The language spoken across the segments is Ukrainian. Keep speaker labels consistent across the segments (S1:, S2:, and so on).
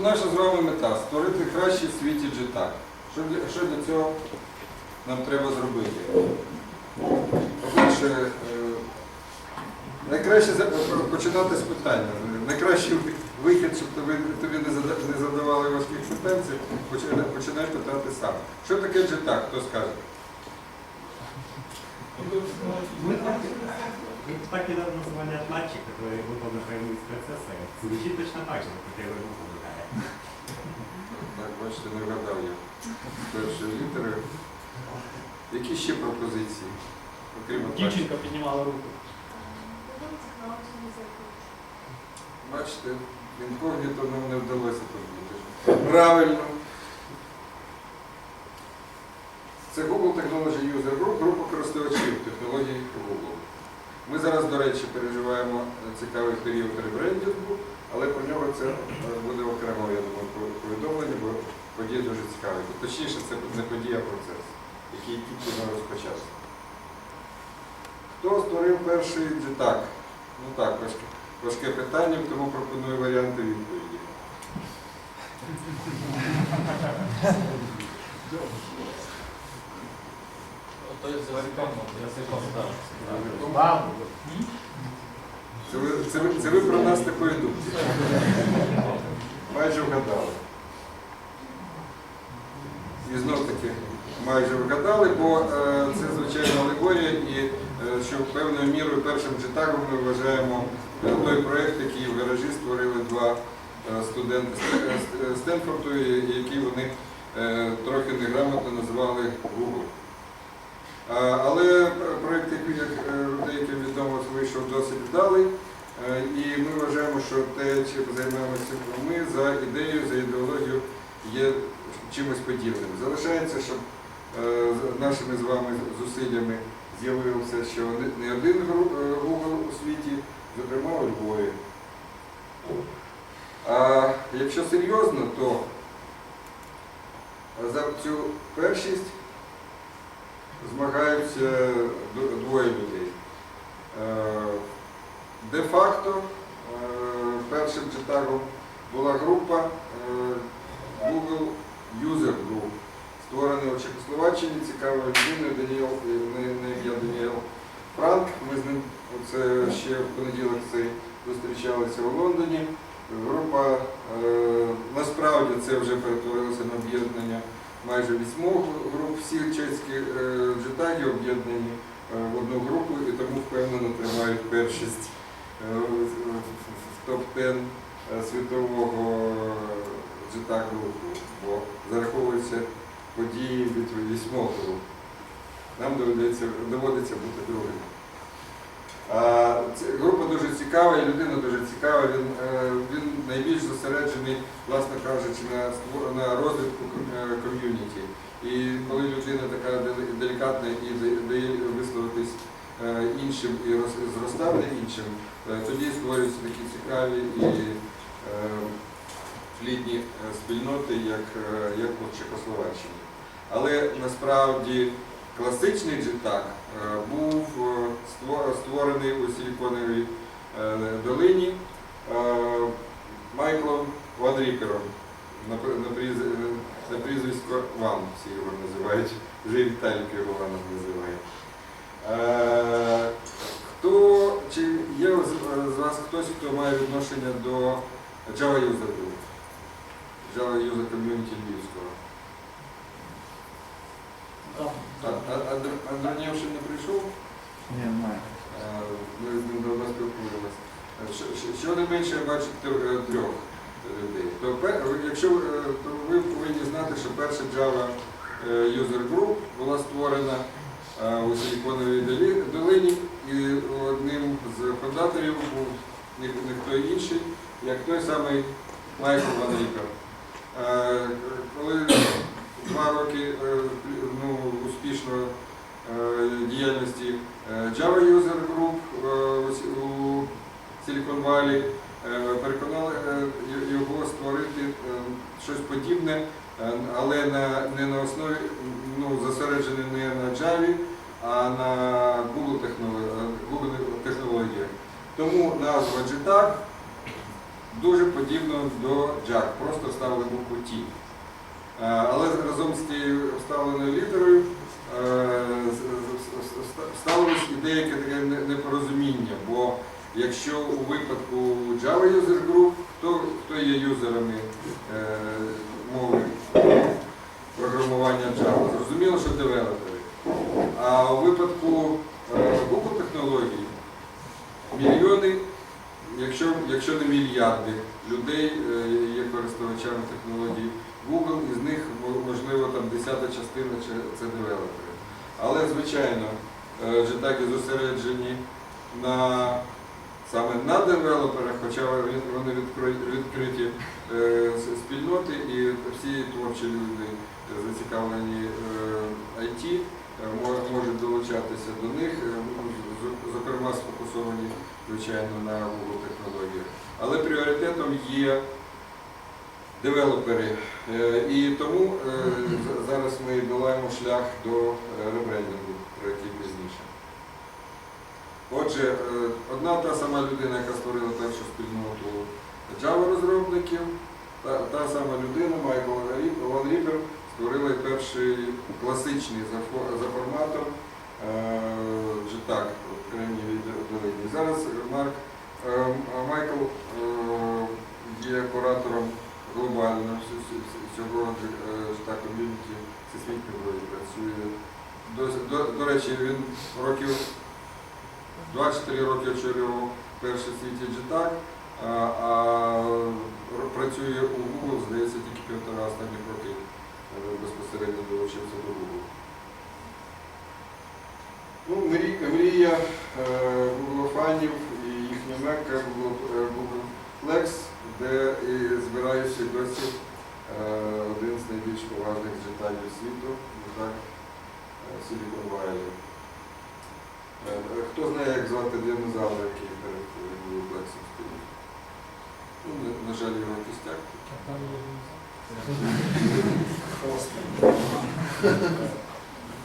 S1: наша з вами мета створити кращий в світі джетак. Що для, що для цього нам треба зробити? По-перше, е, найкраще за- починати з питання. Найкращий вихід, щоб тобі, тобі не зада- не задавали важких питань, це починай, починай питати сам. Що таке джетак? Хто скаже?
S2: Мы так, мы так и назвали отладчик, который выполнил прямые из процесса. Звучит точно так же, как я его выполняю.
S1: Так, бачите, не вгадав я першої літери. Які ще пропозиції? Окрім?
S3: Дівчинка піднімала руку.
S1: Бачите, інкогніто нам не вдалося тут бути. Правильно. Це Google Technology User Group, група користувачів технологій Google. Ми зараз, до речі, переживаємо цікавий період ребрендінгу, але про нього це е, буде окремо, я думаю, по- повідомлення, бо подія дуже цікава. Точніше, це не подія, а процес, який тільки не розпочався. Хто створив перший джетак? Ну так, важке, важке питання, тому пропоную варіанти відповіді.
S3: То є язиком, язиком,
S1: Це ви, це, це ви про нас такої думки. Майже вгадали. І знов таки майже вгадали, бо е, це звичайно алегорія, і е, що певною мірою першим джетагом ми вважаємо е, той проєкт, який в гаражі створили два е, студенти з Стенфорду, який вони е, трохи неграмотно називали Google. Але проєкт, який, як е, деяким відомо, вийшов досить вдалий. Е, І ми вважаємо, що те, чим займаємося ми, за ідеєю, за ідеологією є чимось подібним. Залишається, щоб е, нашими з вами зусиллями з'явився, що не- один Google у світі, зокрема у Львові. А якщо серйозно, то за цю першість змагаються двоє людей. Е, Де-факто е, першим читагом була група е, Google User Group, створена у Чехословаччині цікавою людиною не ім'я Даніел Франк. Ми з ним оце ще в понеділок цей зустрічалися у Лондоні. Група насправді це вже перетворилося на об'єднання майже вісьмох груп всіх чеських е, джетагів об'єднані е, в одну групу і тому впевнено тримають першість е, в- в топ-10 світового джетаг руху, бо зараховуються події від вісьмох груп. Нам доведеться, доводиться бути другим. Група дуже цікава, і людина дуже цікава. Він, е, він найбільш зосереджений, власне кажучи, на, на розвитку е, ком'юніті. І коли людина така делікатна і дає висловитись е, іншим і зростати іншим, тоді створюються такі цікаві і плідні спільноти, як, як у Чехословаччині. Але насправді класичний джетак був е, створений у Силіконовій е, долині е, Майклом Ван Ріпером на, пр- на, пріз- на прізвисько Ван, всі його називають, вже і Віталік його Ваном називає. Е, Хто, чи є з вас хтось, хто має відношення до Java User Group? Java User Community Львівського? Андронєв ще не прийшов?
S4: Ні, немає.
S1: Е, Ми з ним давно спілкуємося. Е, що- що- Щонайменше я бачу е, трьох людей. То, якщо е, то ви повинні знати, що перша Java е, User Group була створена е, у Силіконовій долині, і одним з фундаторів був ні- ніхто інший, як той самий Майкл Ван Е, Коли два роки е, успішної е, діяльності е, Java User Group е, у Silicon Valley. Переконали його створити щось подібне, але не на основі, ну, зосереджене не на Java, а на Google технологіях. Тому назва JTAG дуже подібна до JAG, просто вставили букву T. Але разом з тією вставленою літерою е, вставилось і деяке таке непорозуміння, бо якщо у випадку Java User Group, хто, хто є юзерами е, мови програмування Java, зрозуміло, що девелопери. А у випадку е, Google технологій мільйони, якщо, якщо не мільярди людей є користувачами технологій Google, із них можливо там десята частина це девелопери. Але, звичайно, е, джетаги зосереджені на саме на девелоперах, хоча вони відкриті е, спільноти і всі творчі люди е, зацікавлені IT можуть долучатися до них, ну, зокрема сфокусовані, звичайно, на Google технологіях. Але пріоритетом є девелопери. Е, І тому е, зараз ми долаємо шлях до е, ребрендингу, про який пізніше. Отже, одна та сама людина, яка створила першу спільноту Java розробників, та, та сама людина, Майкл Ван Ріпер, створила перший класичний за, за форматом JTAG, окремі відділення. Зараз Марк, Майкл є куратором глобально всього JTAG ком'юніті, всесвітньо вроді працює. До, до, до речі, він років 24 роки очолював перший світі JTAG, а, а працює у Google, здається, тільки півтора останніх років е, безпосередньо долучився до Google. Ну, мрі- мрія е, Google фанів і їхня мекка Google, Flex, де і збираюся досі е, один з найбільш поважних джетагів світу, так, е, Silicon Valley. Е, Хто знає, як звати динозавра, який перед Google стоїть? Ну, на, на жаль, його кістяк.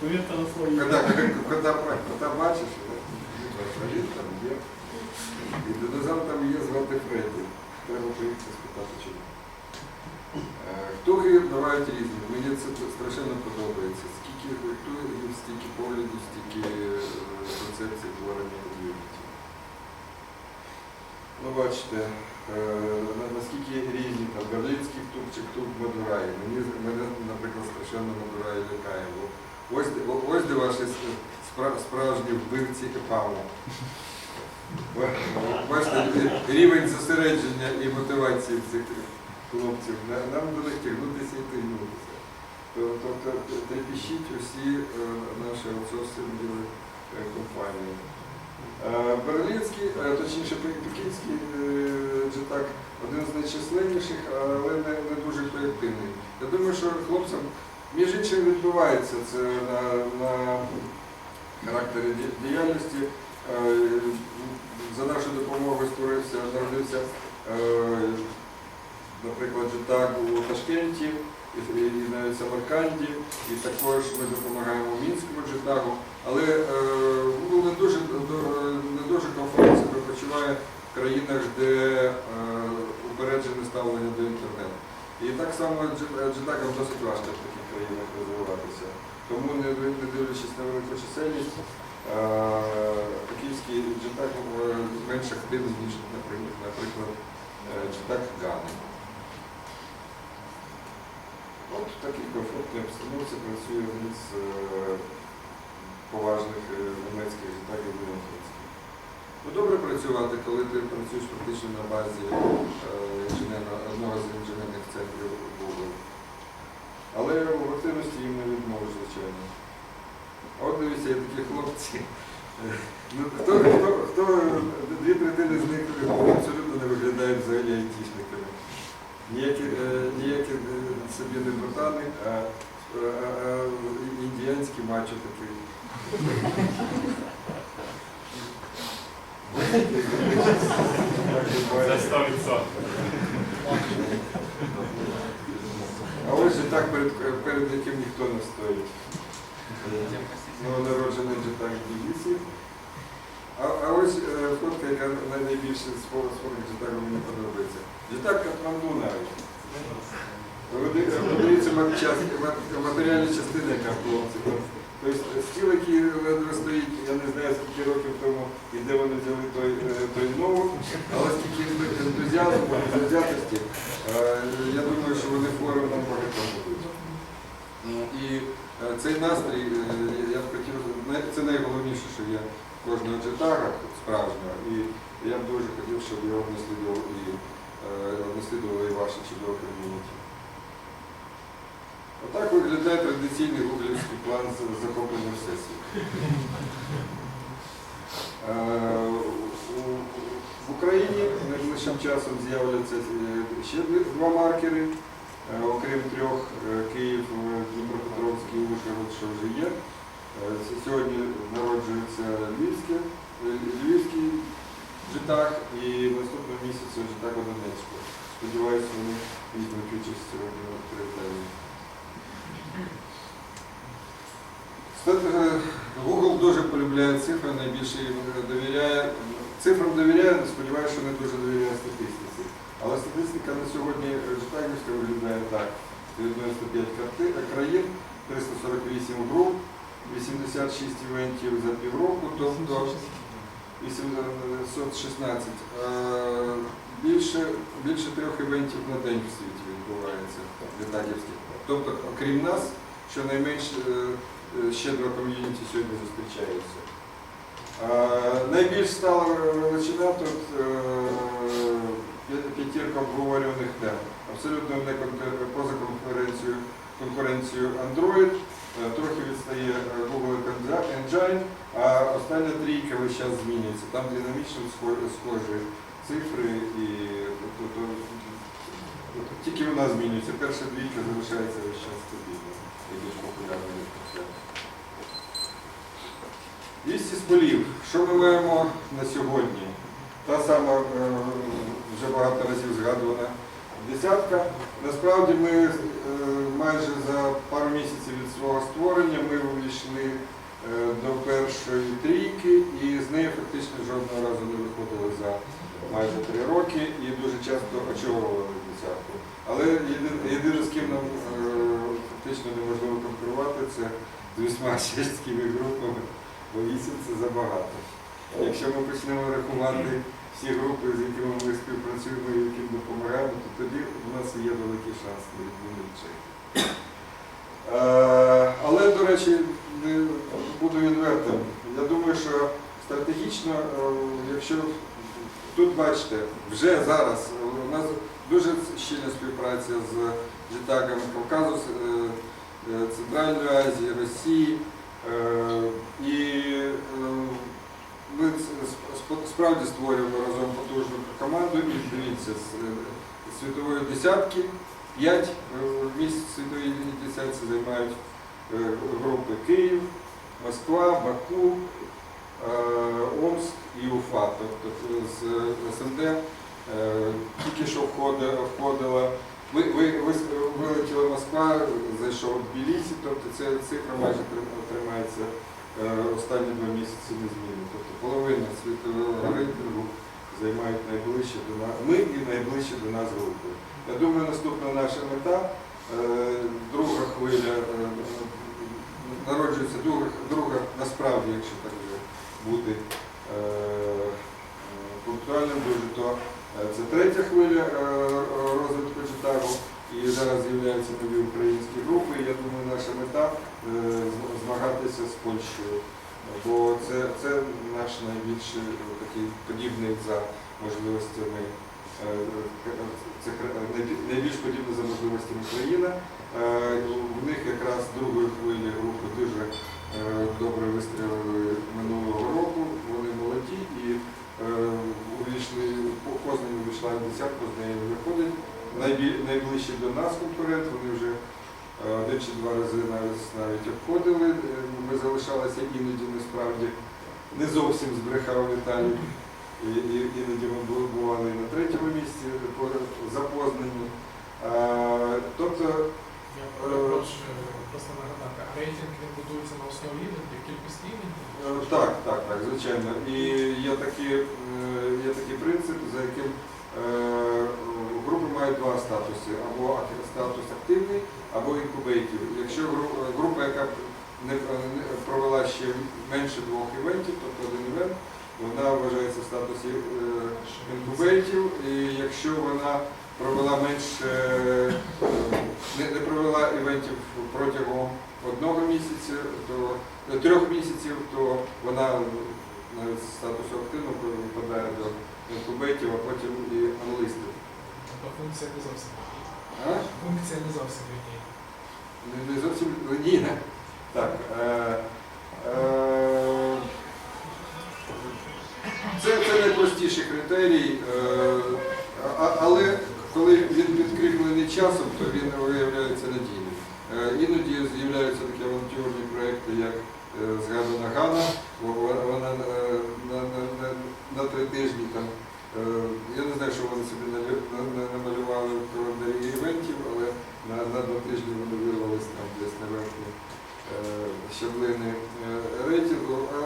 S3: Повірте на свої.
S1: Кота, бачиш, а він там є. І динозавр там є звати Фредді. Треба приїхати спитати, чому. Ктуги бувають різні. Мені це страшенно подобається. Скільки ктугів, стільки поглядів, стільки е, концепцій творення ком'юніті. Ну, бачите, е, наскільки різні там берлінський ктуг чи ктуг Мадурай. Мені, мене, наприклад, страшенно Мадурай лякає. Ось, ось де ваші справжні вбивці ЕПАМу. Ба- Бачите, рівень зосередження і мотивації цих хлопців. Нам до них тягнутися і тягнутися. То- Тобто трепіщіть усі е, наші аутсорсингові е, компанії. Е, Берлінський, точніше пе- пекінський джетак один з найчисленніших, але не, не дуже активний. Я думаю, що хлопцям між іншим відбувається це на, на характері діяльності. За нашу допомогу створився, народився, е, наприклад, джетак у Ташкенті і, навіть Самарканді, і також ми допомагаємо Мінському джетагу. Але е, Google не дуже, не дуже комфортно себе почуває в країнах, де е, упереджене ставлення до інтернету. І так само дж- джетагам досить важко в таких країнах розвиватися. Тому, не дивлячись на велику чисельність, київський джетаг е, менш активний, ніж, наприклад, е, Гани. От в такій обстановці працює один з е, поважних е, німецьких джетагів Мюнхенських. Ну, добре працювати, коли ти працюєш практично на базі е, одного з інженерних центрів Google. Але в активності їм не відмовиш, звичайно. А от дивіться, є такі хлопці. Ну, хто, хто, хто, дві третини з них абсолютно не виглядають взагалі айтішниками. Ніякі, е, ніякі е, собі не ботани, а, а, а індіянські мачо.
S3: За 100%.
S1: А ось же так перед, перед яким ніхто не стоїть. Новонароджений джетак Тбілісі. А, а ось е, фотка, яка найбільше з фо- з мені подобається. Джетак Катманду навіть. Подивіться матеріальні частини, яка в хлопці. Тобто стіл, який ледве стоїть, я не знаю скільки років тому і де вони взяли той, е, той нову, але скільки ентузіазму, ентузіатості, е, я думаю, що вони форум нам багатьом будуть. Ну, І цей настрій, е, я б хотів, це найголовніше, що є кожного джетара справжнього, і я б дуже хотів, щоб його наслідував і е, наслідували і ваші чудові ком'юніті. Отак виглядає традиційний гуглівський план з захоплення сесії. Е, В Україні найближчим часом з'являться е, ще два маркери, е, окрім трьох е, Київ, е, Дніпропетровський, Ужгород, що вже є. Е, с- Сьогодні народжується Львівське, е, Львівський житах і наступного місяця житак у Донецьку. Сподіваюся, вони візьмуть участь сьогодні в привітанні. Стат- е, Google дуже полюбляє цифри, найбільше їм довіряє. Цифрам довіряє, сподіваюся, що не дуже довіряє статистиці. Але статистика на сьогодні житагівська виглядає так. 95 карти- країн, 348 груп, 86 івентів за півроку, тобто 816. Е, Більше, більше трьох івентів на день в світі відбувається літаківських. Тобто, окрім нас, щонайменше е, е, ще два ком'юніті сьогодні зустрічаються. Е, Найбільш стала величина тут е, п'ятірка обговорюваних тем. Абсолютно не поза конкуренцією, конкуренцією Android, е, трохи відстає е, Google Engine, а остання трійка весь час змінюється. Там динамічно схожі цифри і тобто, то, тобто, тільки вона змінюється. Перша двійка залишається весь час стабільно. Найбільш популярною концертом. Вісті з полів. Що ми маємо на сьогодні? Та сама е, вже багато разів згадувана десятка. Насправді ми е, майже за пару місяців від свого створення ми увійшли е, до першої трійки і з неї фактично жодного разу не виходили за майже три роки і дуже часто очолювали десятку. Але єдине, з ким нам е, фактично неможливо конкурувати, це з вісьма чеськими групами, бо вісім це забагато. Якщо ми почнемо рахувати всі групи, з якими ми співпрацюємо і яким допомагаємо, то тоді у нас є великий шанс на. Е, Але, до речі, буду відвертим. Я думаю, що стратегічно, е, якщо тут бачите, вже зараз е, у нас дуже щільна співпраця з житаками Кавказу, Центральної Азії, Росії. І справді створюємо разом потужну команду. І дивіться, з е, світової десятки, п'ять е, місць світової десятці займають е, групи Київ, Москва, Баку, Омск і Уфа. Тобто з СНД тільки що входила, ви, ви, ви, вилетіла Москва, зайшов в Тбілісі, тобто ця цифра майже тримається останні два місяці незмінно. Тобто половина світового рейтингу займають найближче до нас. Ми і найближче до нас групи. Я думаю, наступна наша мета, е, друга хвиля, е, народжується друга, друга насправді, якщо так бути е, е, пунктуальним дуже, то е, це третя хвиля е, розвитку Читагу. І зараз з'являються нові українські групи. І я думаю, наша мета е, змагатися з Польщею. Бо це, це наш найбільший е, такий подібний за можливостями, е, це найбільш подібна за можливостями країна. У них якраз другої хвилі групи дуже добре вистрілили минулого року. Вони молоді і увійшли, Познаń увійшла в десятку, з неї виходить. Найближчий до нас конкурент, вони вже е, один чи два рази навіть навіть обходили. Е, Ми залишалися іноді насправді не зовсім збрехав Віталій. І, і, іноді ми бу- бували і на третьому місці по- за Познані. А, тобто
S3: Я просто нагадати, а рейтинг він будується на основі івентів, кількості?
S1: Е, Так, так, так, звичайно. І є такий, е, є такий принцип, за яким е, мають два статуси: або статус активний, або інкубейтів. Якщо група, яка не, провела ще менше двох івентів, тобто один івент, вона вважається в статусі е, інкубейтів. І якщо вона провела менше, е, не, провела івентів протягом одного місяця, то е, трьох місяців, то вона навіть з статусу активно випадає до інкубейтів, а потім і аналістів.
S3: Тобто функція не зовсім.
S1: А?
S3: Функція не зовсім лінійна.
S1: Не, не зовсім лінійна. Так. Е, е, це, це найпростіший критерій, е, а- але коли він підкріплений часом, то він виявляється надійним. Е, Іноді з'являються такі авантюрні проекти, як е, згадана Гана. Во- во- Вона е, на, на, на, на три тижні там. Е, Я не знаю, що вони собі намалювали в календарі івентів, але на, на два тижні вони вирвались там десь на верхні е, щаблини е, рейтингу. А,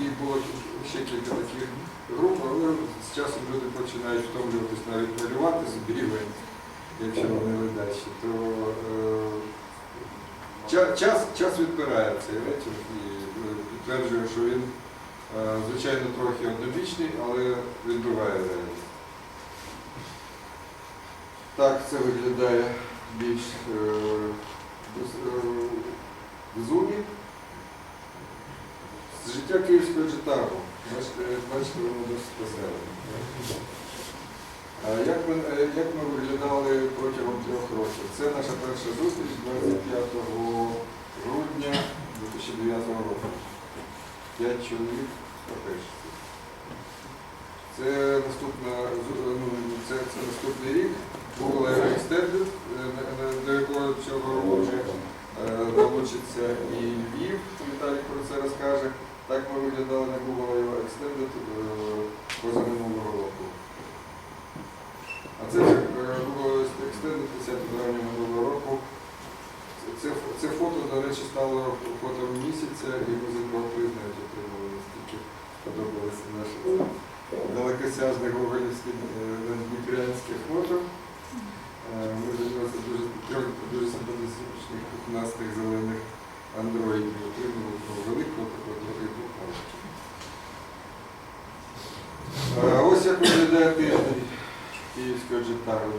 S1: і було ще кілька таких груп, але з часом люди починають втомлюватись навіть малювати собі івент, якщо вони ледачі, то е, час, час відбирає цей рейтинг і підтверджує, що він, звичайно, трохи однобічний, але відбиває реальність. Так це виглядає більш е, е, в зумі. З життя київського джетагу. Бачите, воно досить веселе. Як ми, е, як ми виглядали протягом трьох років? Це наша перша зустріч 25 грудня 2009 року. П'ять чоловік пропишці. Це наступна ну, це, це наступний рік. Google Aero Extended, е, до якого цього року е, долучиться і Львів. Віталій про це розкаже. Так ми виглядали на Google Aero Extended е, позаминулого року. А це е, Google Extended 10 травня минулого року. Це, це, фото, до речі, стало фото місяця, і ми за два тижні отримали настільки сподобалося наше далекосяжне гоголівське е, дніпрянське фото. Е, Ми за нього дуже трьох дуже симпатичних пухнастих зелених андроїдів отримали великого такого трохи двохмовного. Ось як виглядає тиждень київського джетару.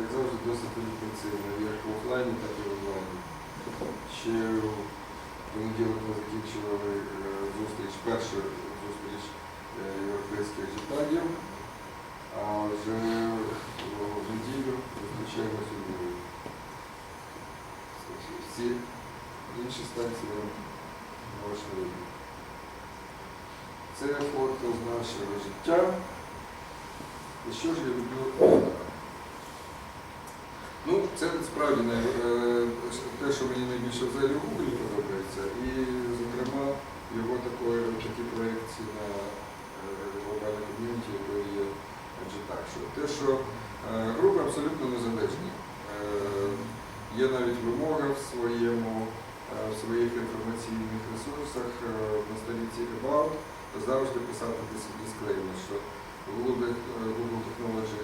S1: Як завжди досить інтенсивно, як в офлайні, так і. Ще в понеділок ми закінчували е, зустріч, першу зустріч е, європейських джетагів, а вже в неділю зустрічаємося Всі інші станції можна. Це фото з нашого життя. І що ж я люблю? Ну, це справді най- е, те, що мені найбільше взагалі в Гуглі подобається. І, зокрема, його такої, такі проєкції на е, глобальній ком'юніті, якої є Джетак. Що те, що е, групи абсолютно незалежні. Е, Є навіть вимога в своєму, в своїх інформаційних ресурсах на сторінці About завжди писати дисклеймер, що Google, Google Technology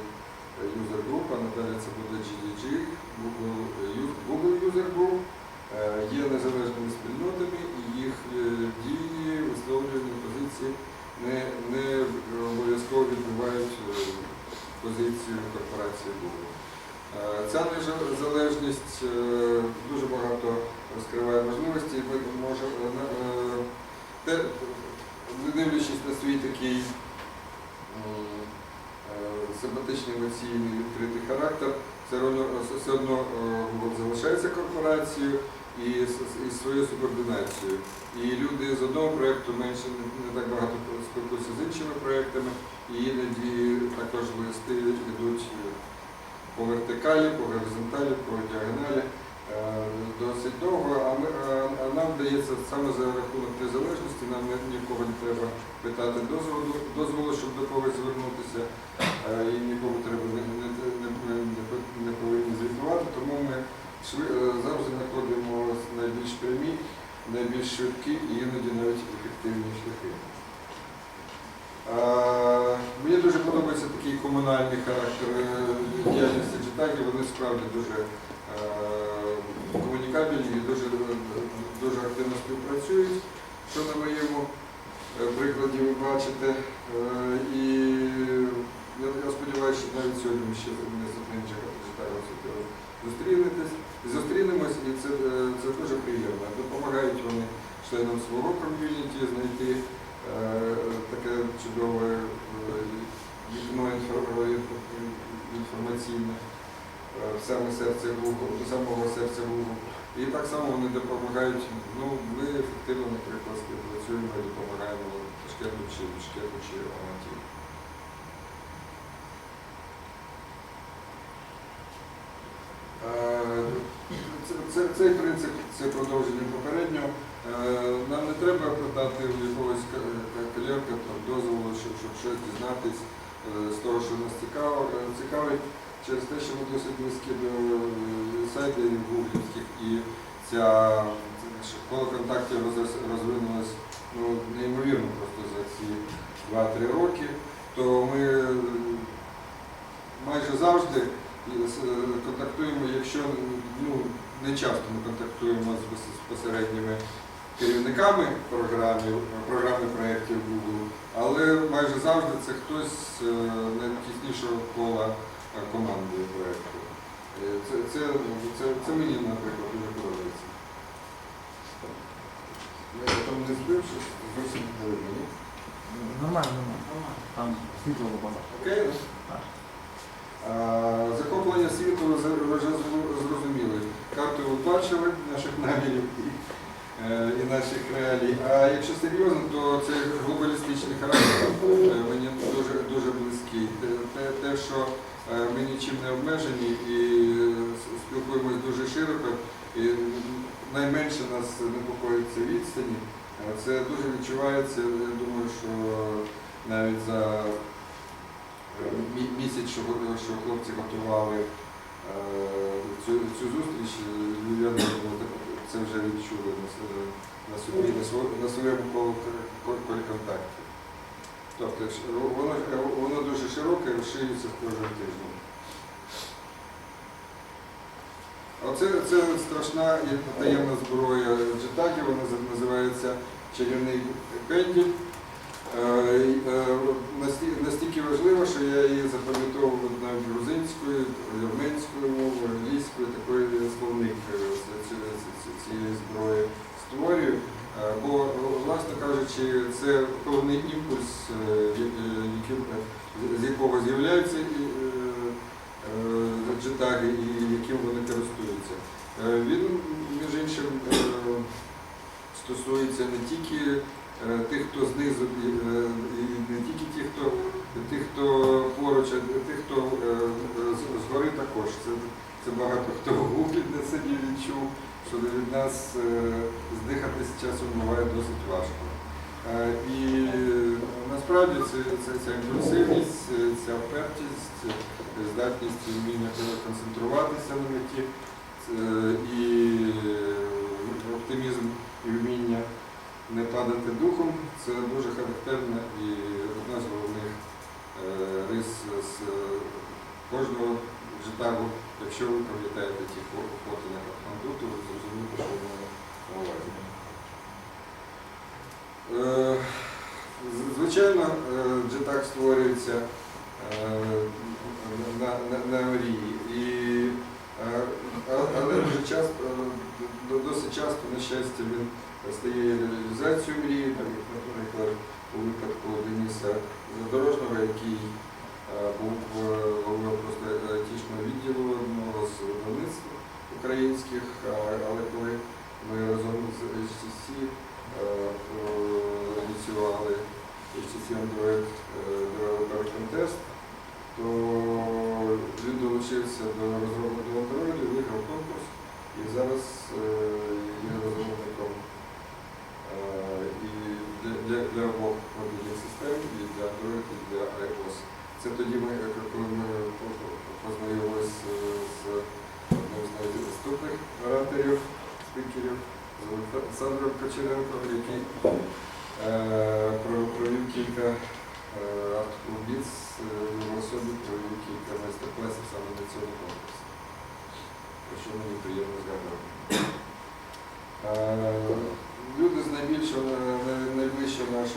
S1: User Group, а надалі це буде GDG, Google, Google User Group, е, є незалежними спільнотами і їх е, дії, висловлювання позиції не, не обов'язково відбувають е, позицію корпорації Google. Е, Ця незалежність е, дуже багато розкриває можливості. Ми можемо, е, е, те- не дивлячись на свій такий м, е, симпатичний емоційний відкритий характер, все одно, все одно е, Google залишається корпорацією і з- і своєю субординацією. І люди з одного проєкту менше не, не так багато спілкуються з іншими проєктами, і іноді також листи йдуть по вертикалі, по горизонталі, по діагоналі. е, досить довго, а, ми, а- а нам вдається саме за рахунок незалежності, нам ні- нікого не треба питати дозволу, дозволу щоб до когось звернутися, е, і нікого треба не, не, не, не, повинні звітувати, тому ми е, завжди знаходимо найбільш прямі, найбільш швидкі і іноді навіть ефективні шляхи. Е, Мені дуже подобається такий комунальний характер діяльності джетагі, вони справді дуже комунікабельні і дуже, дуже активно співпрацюють, що на моєму е, прикладі ви бачите. Е, І я, я сподіваюся, що навіть сьогодні ми ще не з одним джетагом зустрінетесь, зустрінемось, і це, е, це дуже приємно. Допомагають вони членам свого ком'юніті знайти е, таке чудове е, вікно інформаційне е, в саме серце Google, до самого так само вони допомагають, ну, ми ефективно, наприклад, співпрацюємо і допомагаємо Ташкенту чи Бішкеку чи Алматі. Е, це- це- Цей принцип це продовження попереднього. Е, Нам не треба питати у якогось ка- клерка дозволу, щоб, щоб щось дізнатись е, з того, що нас цікаво, е, цікавить, через те, що ми досить близькі до е, сайтів гуглівських ця це, коло контактів роз- розвинулась ну, неймовірно просто за ці 2-3 роки, то ми е, майже завжди з- е, контактуємо, якщо ну, не часто ми контактуємо з безпосередніми керівниками програми проєктів Google, але майже завжди це хтось е, найтіснішого кола е, команди проєкту. Е, Це, це, це, це мені, наприклад, дуже подобається. Я там не збив, що зовсім не ні?
S4: Нормально, нормально. Там світло багато.
S1: Окей?
S4: Так.
S1: А, Захоплення світу ви вже зрозуміли. Карту ви бачили наших намірів і, е, і наших реалій. А якщо серйозно, то цей глобалістичний характер е, мені дуже, дуже близький. Те, те, те, що ми нічим не обмежені і с- спілкуємось дуже широко, і найменше нас непокоїть це відстані. Е, Це дуже відчувається. Я думаю, що навіть за е, місяць, що, хлопці готували е, цю, цю зустріч, е, львів'яни ну, це вже відчули на, на на, своєму колі контакті. Тобто воно, воно дуже широке, і розширюється з кожним тижнем. Оце це страшна і таємна зброя джетагі, вона називається чарівний пенділь. Е, е, насті- Настільки важливо, що я її запам'ятовував навіть грузинською, вірменською мовою, англійською, такий словник е, цієї зброї створюю. Е, Бо, власне кажучи, це певний імпульс, е, е, е, з- якого з'являються е, е, джетаги і яким вони користуються. Е, Він, між іншим, е, стосується не тільки е, тих, хто знизу, е, не тільки тих, хто, тих, хто поруч, а тих, хто е, згори також. Це, це багато хто гуглі на відчув, що від нас е, здихатись часом буває досить важко. Е, І е, насправді це, це, ця імпульсивність, е, ця впертість, здатність вміння концентруватися на меті і оптимізм і вміння не падати духом це дуже характерна і одна з головних рис з кожного житагу. Якщо ви пам'ятаєте ті фо- фото на Катманду, то ви зрозумієте, що воно увазі. Е, Звичайно, е, джетак створюється е, на, мрії. Е, але дуже часто, е, досить часто, на щастя, він стає реалізацією мрії, наприклад, у випадку Дениса Задорожного, який е, був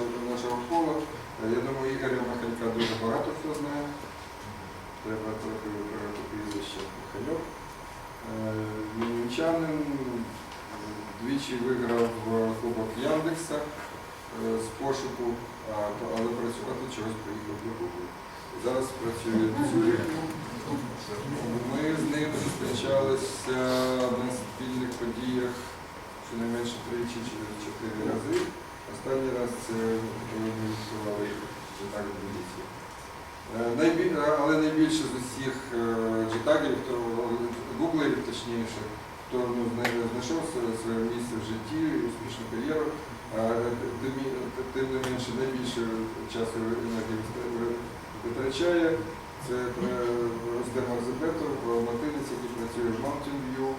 S1: нашого кола. Е, я думаю, Ігоря Михалька дуже багато хто знає. Треба трохи виправити прізвище Михальок. Е, Мінчанин двічі виграв Кубок Яндекса е, з пошуку, але працювати чогось приїхав до Google. Зараз працює в Ми з ним зустрічалися на спільних подіях щонайменше тричі чи чотири рази. Останній раз це ми ініціювали джетаги в міліції. Е, е, але найбільше з усіх джетагів, гуглерів, точніше, хто ну, знайшов своє місце в житті, успішну кар'єру, е, тим не менше найбільше часу енергії витрачає. Це Рустем Арзебетов, Мартинець, який працює в Mountain View,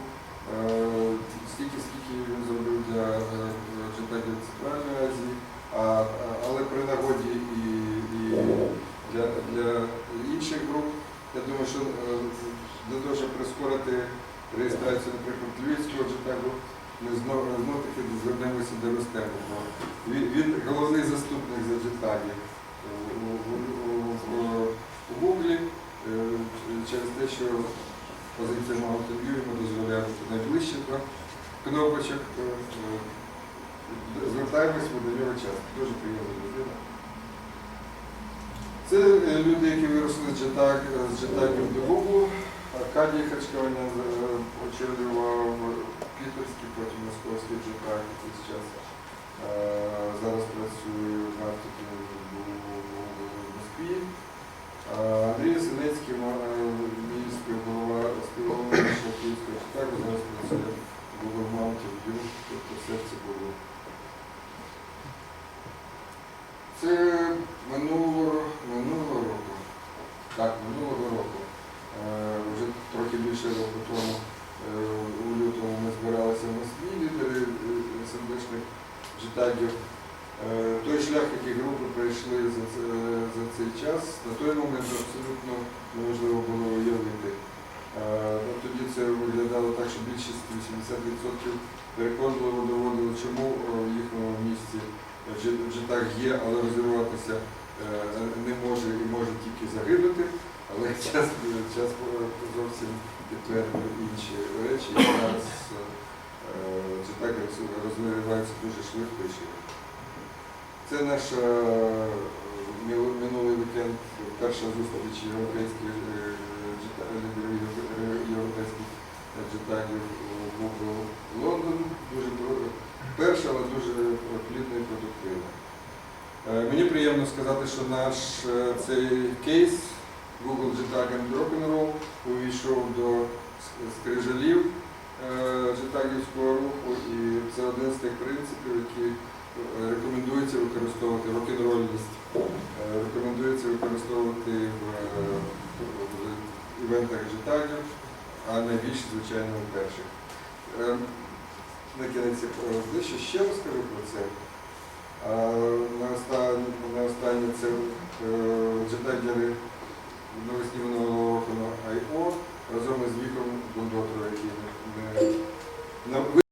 S1: минулий вікенд перша зустріч європейських е, лідерів е, європейських е, джетагів був Лондон. Дуже перша, але дуже плідна і продуктивна. Мені приємно сказати, що наш цей кейс Google JTAG and Rock'n'Roll увійшов до скрижалів джетагівського руху і це один з тих принципів, які... Е, рекомендується використовувати рок-н-рольність, е, рекомендується використовувати в е, івентах жетанів, а найбільш, звичайно, в перших. На кінець ближче ще розкажу про це. А на останнє це джетагери навесні минулого року на IO разом із Віком Гондотрою, який